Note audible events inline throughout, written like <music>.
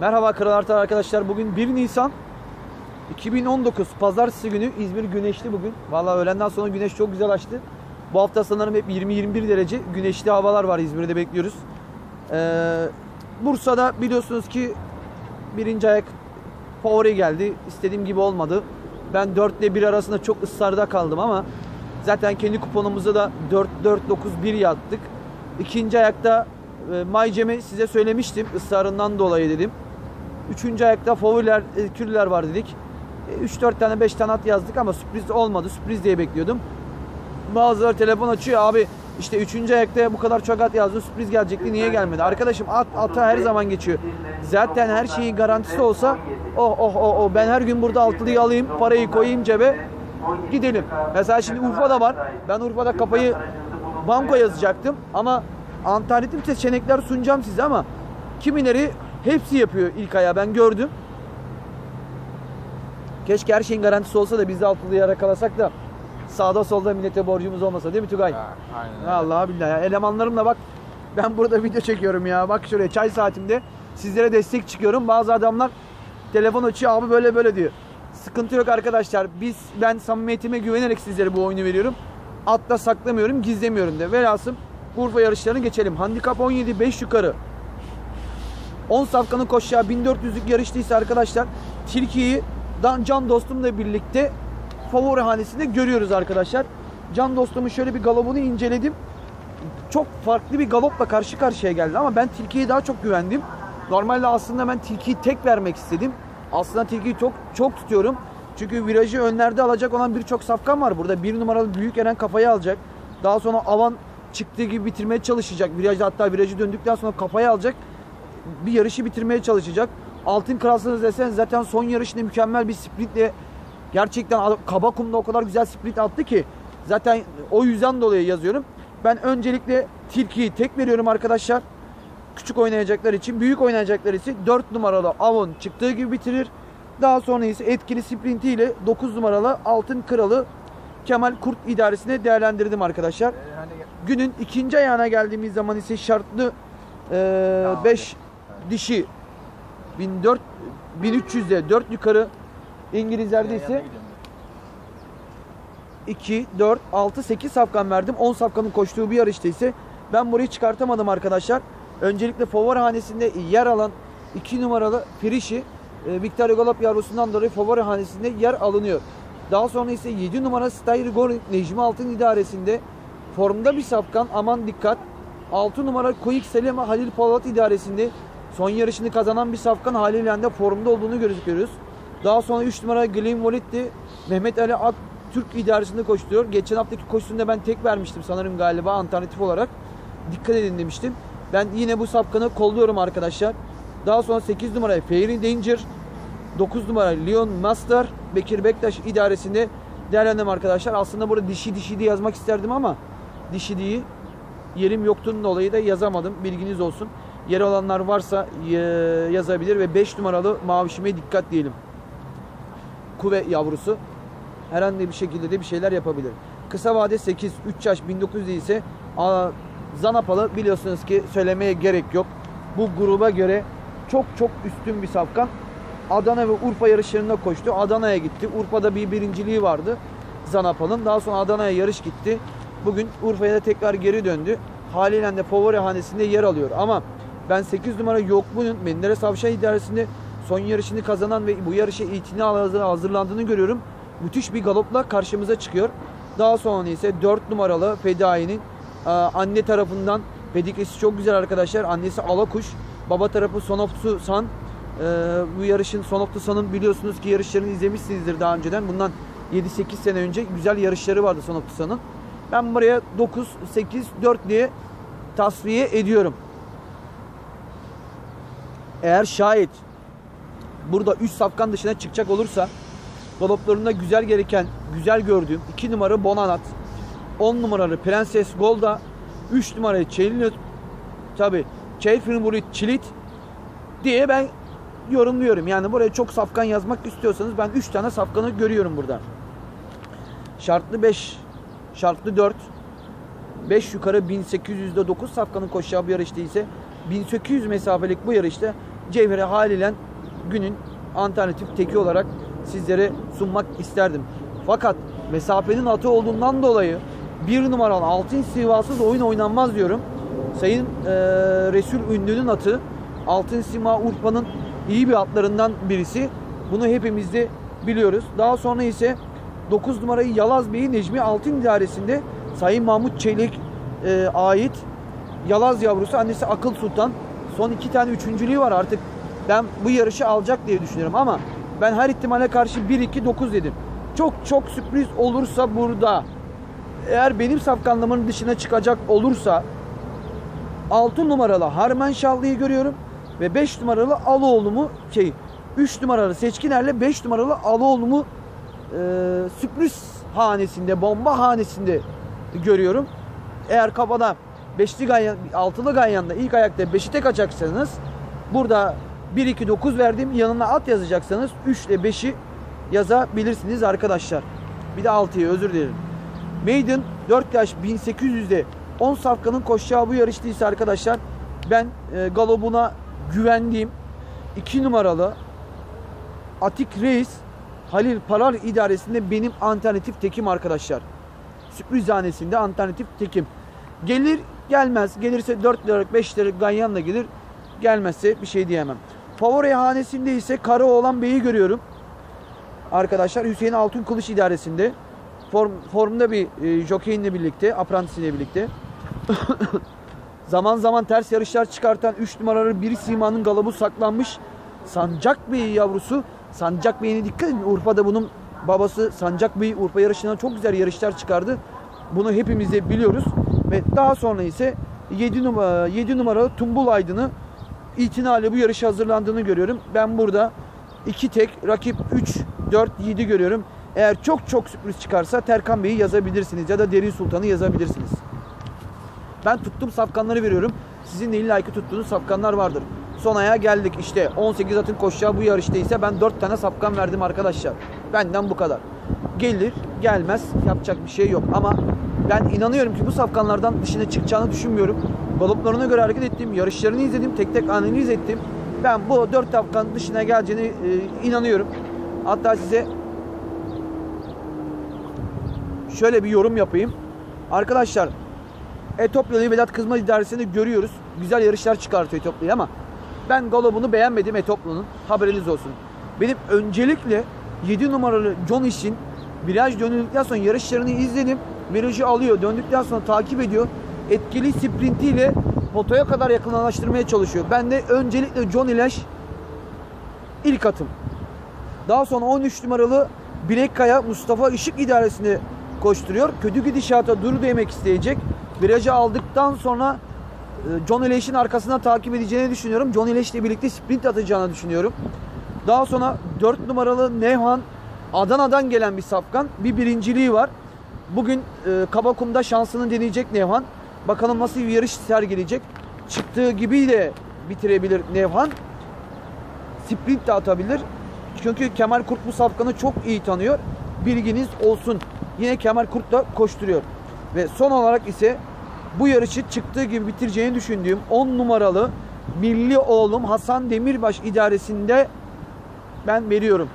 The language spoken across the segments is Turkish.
Merhaba Kral Artar arkadaşlar. Bugün 1 Nisan 2019 Pazartesi günü İzmir güneşli bugün. Vallahi öğlenden sonra güneş çok güzel açtı. Bu hafta sanırım hep 20-21 derece güneşli havalar var İzmir'de bekliyoruz. Ee, Bursa'da biliyorsunuz ki birinci ayak favori geldi. İstediğim gibi olmadı. Ben 4 ile 1 arasında çok ısrarda kaldım ama zaten kendi kuponumuza da 4-4-9-1 yattık. İkinci ayakta e, Maycem'i size söylemiştim ısrarından dolayı dedim. Üçüncü ayakta favoriler, e, kürler var dedik. 3-4 tane 5 tane at yazdık ama sürpriz olmadı. Sürpriz diye bekliyordum. Bazıları telefon açıyor abi işte 3. ayakta bu kadar çok at yazdı sürpriz gelecekti niye gelmedi? Arkadaşım at ata her zaman geçiyor. Zaten her şeyin garantisi olsa oh oh oh, oh ben her gün burada altılıyı alayım parayı koyayım cebe gidelim. Mesela şimdi Urfa'da var. Ben Urfa'da kafayı banko yazacaktım ama alternatif seçenekler sunacağım size ama kimileri hepsi yapıyor ilk aya ben gördüm. Keşke her şeyin garantisi olsa da biz de altılıyı yakalasak da sağda solda millete borcumuz olmasa değil mi Tugay? Ha, aynen. Allah billahi ya. Elemanlarımla bak ben burada video çekiyorum ya. Bak şuraya çay saatimde sizlere destek çıkıyorum. Bazı adamlar telefon açıyor abi böyle böyle diyor. Sıkıntı yok arkadaşlar. Biz ben samimiyetime güvenerek sizlere bu oyunu veriyorum. Atla saklamıyorum, gizlemiyorum de. Velhasım Urfa yarışlarını geçelim. Handikap 17 5 yukarı. 10 safkanın koşacağı 1400'lük yarıştıysa arkadaşlar Tilki'yi Can dostumla birlikte favori hanesinde görüyoruz arkadaşlar. Can dostumun şöyle bir galopunu inceledim. Çok farklı bir galopla karşı karşıya geldi ama ben Tilki'ye daha çok güvendim. Normalde aslında ben Tilki'yi tek vermek istedim. Aslında Tilki'yi çok çok tutuyorum. Çünkü virajı önlerde alacak olan birçok safkan var burada. Bir numaralı Büyük Eren kafayı alacak. Daha sonra Avan çıktığı gibi bitirmeye çalışacak. Virajda hatta virajı döndükten sonra kafayı alacak bir yarışı bitirmeye çalışacak. Altın Kralsınız desen zaten son yarışında mükemmel bir sprintle gerçekten kaba kumda o kadar güzel sprint attı ki zaten o yüzden dolayı yazıyorum. Ben öncelikle Tilki'yi tek veriyorum arkadaşlar. Küçük oynayacaklar için, büyük oynayacaklar için 4 numaralı Avon çıktığı gibi bitirir. Daha sonra ise etkili sprintiyle 9 numaralı Altın Kralı Kemal Kurt idaresine değerlendirdim arkadaşlar. Ee, hani Günün ikinci ayağına geldiğimiz zaman ise şartlı 5 dişi 1400 1300'de 4 yukarı İngilizlerde ise yanına gidiyorum. 2, 4, 6, 8 safkan verdim. 10 safkanın koştuğu bir yarışta ise ben burayı çıkartamadım arkadaşlar. Öncelikle favori hanesinde yer alan 2 numaralı Firişi e, Victoria Galop yavrusundan dolayı favori hanesinde yer alınıyor. Daha sonra ise 7 numara Steyr Goring Necmi Altın idaresinde formda bir safkan aman dikkat. 6 numara Koyuk Selema Halil Polat idaresinde son yarışını kazanan bir safkan haliyle de formda olduğunu gözüküyoruz. Daha sonra 3 numara Glenn Voletti Mehmet Ali Ak Türk idaresinde koşturuyor. Geçen haftaki koşusunda ben tek vermiştim sanırım galiba alternatif olarak. Dikkat edin demiştim. Ben yine bu safkanı kolluyorum arkadaşlar. Daha sonra 8 numara Fairy Danger, 9 numara Leon Master, Bekir Bektaş idaresinde değerlendim arkadaşlar. Aslında burada dişi dişi diye yazmak isterdim ama dişi değil. Yerim yoktuğunun dolayı da yazamadım. Bilginiz olsun. Yeri olanlar varsa e, yazabilir ve 5 numaralı mavişime dikkat diyelim. Kuve yavrusu herhangi bir şekilde de bir şeyler yapabilir. Kısa vade 8, 3 yaş 1900 ise Zanapalı biliyorsunuz ki söylemeye gerek yok. Bu gruba göre çok çok üstün bir safkan. Adana ve Urfa yarışlarında koştu. Adana'ya gitti. Urfa'da bir birinciliği vardı Zanapal'ın. Daha sonra Adana'ya yarış gitti. Bugün Urfa'ya da tekrar geri döndü. Haliyle de favori hanesinde yer alıyor. Ama ben 8 numara Yoklu'nun Menderes Avşar idaresinde son yarışını kazanan ve bu yarışa itina hazırlandığını görüyorum. Müthiş bir galopla karşımıza çıkıyor. Daha sonra ise 4 numaralı Fedai'nin anne tarafından pedigrisi çok güzel arkadaşlar. Annesi Alakuş. Baba tarafı Sonoptu San. E, bu yarışın Sonoptu San'ın biliyorsunuz ki yarışlarını izlemişsinizdir daha önceden. Bundan 7-8 sene önce güzel yarışları vardı Sonoptu San'ın. Ben buraya 9, 8, 4 diye tasfiye ediyorum. Eğer şayet burada 3 safkan dışına çıkacak olursa dolaplarında güzel gereken, güzel gördüğüm 2 numara Bonanat, 10 numaralı Prenses Golda, 3 numaralı Çelinut, tabi Çeyfinburit Çilit diye ben yorumluyorum. Yani buraya çok safkan yazmak istiyorsanız ben 3 tane safkanı görüyorum burada. Şartlı 5, şartlı 4, 5 yukarı 1800'de 9 safkanın koşacağı bir yarışta ise 1800 mesafelik bu yarışta Cevher'i haliyle günün alternatif teki olarak sizlere sunmak isterdim. Fakat mesafenin atı olduğundan dolayı bir numaralı Altın Sivasız oyun oynanmaz diyorum. Sayın e, Resul Ünlü'nün atı Altın Sima Urfa'nın iyi bir atlarından birisi. Bunu hepimiz de biliyoruz. Daha sonra ise 9 numarayı Yalaz Bey'i Necmi Altın İdaresi'nde Sayın Mahmut Çelik e, ait Yalaz yavrusu annesi Akıl Sultan. Son iki tane üçüncülüğü var artık. Ben bu yarışı alacak diye düşünüyorum ama ben her ihtimale karşı 1-2-9 dedim. Çok çok sürpriz olursa burada eğer benim safkanlamın dışına çıkacak olursa 6 numaralı Harmen Şallı'yı görüyorum ve 5 numaralı Aloğlu'mu şey 3 numaralı Seçkiner'le 5 numaralı Aloğlu'mu e, sürpriz hanesinde, bomba hanesinde görüyorum. Eğer kafada beşli ganyan, altılı ganyanda ilk ayakta 5'i tek açacaksanız burada 1 2 9 verdim. Yanına at yazacaksanız 3 ile 5'i yazabilirsiniz arkadaşlar. Bir de 6'yı özür dilerim. Maiden 4 yaş 1800'de 10 safkanın koşacağı bu yarıştıysa arkadaşlar ben e, galobuna güvendiğim 2 numaralı Atik Reis Halil Parar idaresinde benim alternatif tekim arkadaşlar. Sürprizhanesinde alternatif tekim. Gelir gelmez. Gelirse 4 liralık 5 liralık ganyanla gelir. Gelmezse bir şey diyemem. Favori hanesinde ise Karaoğlan Bey'i görüyorum. Arkadaşlar Hüseyin Altın Kılıç idaresinde. Form, formda bir e, jokeyinle birlikte, aprantisiyle birlikte. <laughs> zaman zaman ters yarışlar çıkartan 3 numaralı bir simanın galobu saklanmış. Sancak Bey yavrusu. Sancak Bey'ine dikkat edin. Urfa'da bunun babası Sancak Bey Urfa yarışından çok güzel yarışlar çıkardı. Bunu hepimiz de biliyoruz. Ve daha sonra ise 7 numara 7 numaralı Tumbul Aydın'ı itinayla bu yarışa hazırlandığını görüyorum. Ben burada 2 tek, rakip 3, 4, 7 görüyorum. Eğer çok çok sürpriz çıkarsa Terkan Bey'i yazabilirsiniz ya da Derin Sultan'ı yazabilirsiniz. Ben tuttum safkanları veriyorum. Sizin de illa tuttuğunuz safkanlar vardır. Son aya geldik işte 18 atın koşacağı bu yarışta ise ben 4 tane safkan verdim arkadaşlar. Benden bu kadar. Gelir gelmez yapacak bir şey yok ama ben inanıyorum ki bu safkanlardan dışına çıkacağını düşünmüyorum. Galoplarına göre hareket ettim, yarışlarını izledim, tek tek analiz ettim. Ben bu 4 safkan dışına geleceğine e, inanıyorum. Hatta size şöyle bir yorum yapayım. Arkadaşlar Etopyalı'yı Vedat Kızmaz idaresinde görüyoruz. Güzel yarışlar çıkartıyor Etopyalı ama ben galobunu beğenmedim Etopyalı'nın. Haberiniz olsun. Benim öncelikle 7 numaralı John işin viraj döndükten sonra yarışlarını izledim. Virajı alıyor. Döndükten sonra takip ediyor. Etkili sprintiyle potoya kadar yakınlaştırmaya çalışıyor. Ben de öncelikle John İleş ilk atım. Daha sonra 13 numaralı Bilekkaya Mustafa Işık idaresinde koşturuyor. Kötü gidişata dur demek isteyecek. Virajı aldıktan sonra e, John Eleş'in arkasından takip edeceğini düşünüyorum. John Eleş ile birlikte sprint atacağını düşünüyorum. Daha sonra 4 numaralı Nevhan Adana'dan gelen bir safkan. Bir birinciliği var. Bugün e, Kabakum'da şansını deneyecek Nevhan. Bakalım nasıl bir yarış sergileyecek. Çıktığı gibi de bitirebilir Nevhan. Sprint de atabilir. Çünkü Kemal Kurt bu safkanı çok iyi tanıyor. Bilginiz olsun. Yine Kemal Kurt da koşturuyor. Ve son olarak ise bu yarışı çıktığı gibi bitireceğini düşündüğüm 10 numaralı milli oğlum Hasan Demirbaş idaresinde ben veriyorum.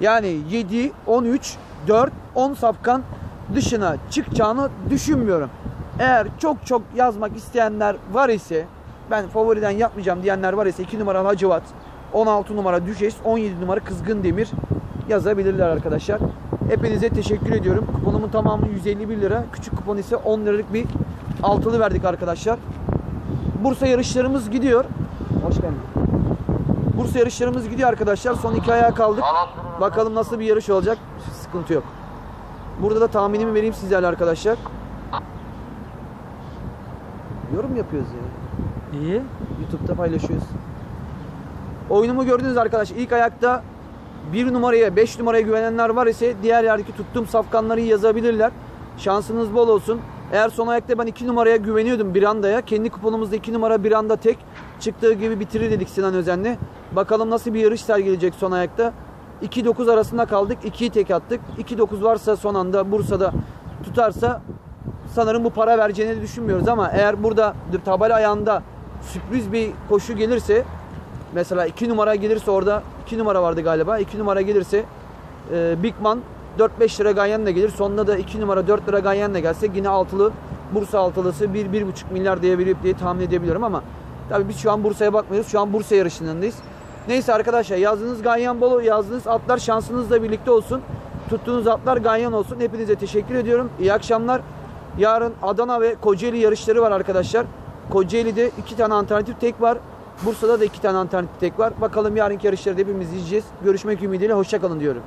Yani 7, 13, 4, 10 safkan dışına çıkacağını düşünmüyorum. Eğer çok çok yazmak isteyenler var ise ben favoriden yapmayacağım diyenler var ise 2 numaralı Hacivat, 16 numara Düşeş, 17 numara Kızgın Demir yazabilirler arkadaşlar. Hepinize teşekkür ediyorum. Kuponumun tamamı 151 lira. Küçük kupon ise 10 liralık bir altılı verdik arkadaşlar. Bursa yarışlarımız gidiyor. Hoş geldin. Bursa yarışlarımız gidiyor arkadaşlar. Son iki ayağa kaldık. Bakalım nasıl bir yarış olacak. Sıkıntı yok. Burada da tahminimi vereyim sizlerle arkadaşlar. Yorum yapıyoruz ya. İyi. YouTube'da paylaşıyoruz. Oyunumu gördünüz arkadaşlar. İlk ayakta 1 numaraya 5 numaraya güvenenler var ise diğer yerdeki tuttuğum safkanları yazabilirler. Şansınız bol olsun. Eğer son ayakta ben 2 numaraya güveniyordum bir andaya. Kendi kuponumuzda 2 numara bir anda tek. Çıktığı gibi bitirir dedik Sinan Özen'le. Bakalım nasıl bir yarış sergileyecek son ayakta. 2-9 arasında kaldık. 2'yi tek attık. 2-9 varsa son anda Bursa'da tutarsa sanırım bu para vereceğini düşünmüyoruz ama eğer burada tabela ayağında sürpriz bir koşu gelirse mesela 2 numara gelirse orada 2 numara vardı galiba. 2 numara gelirse e, Big Man 4-5 lira Ganyan'la gelir. Sonunda da 2 numara 4 lira Ganyan'la gelse yine altılı Bursa altılısı 1-1,5 milyar diyebilip diye tahmin edebiliyorum ama tabii biz şu an Bursa'ya bakmıyoruz. Şu an Bursa yarışındayız. Neyse arkadaşlar yazdığınız Ganyan Bolu yazdığınız atlar şansınızla birlikte olsun. Tuttuğunuz atlar Ganyan olsun. Hepinize teşekkür ediyorum. İyi akşamlar. Yarın Adana ve Kocaeli yarışları var arkadaşlar. Kocaeli'de iki tane alternatif tek var. Bursa'da da iki tane alternatif tek var. Bakalım yarınki yarışları hepimiz izleyeceğiz. Görüşmek ümidiyle hoşçakalın diyorum.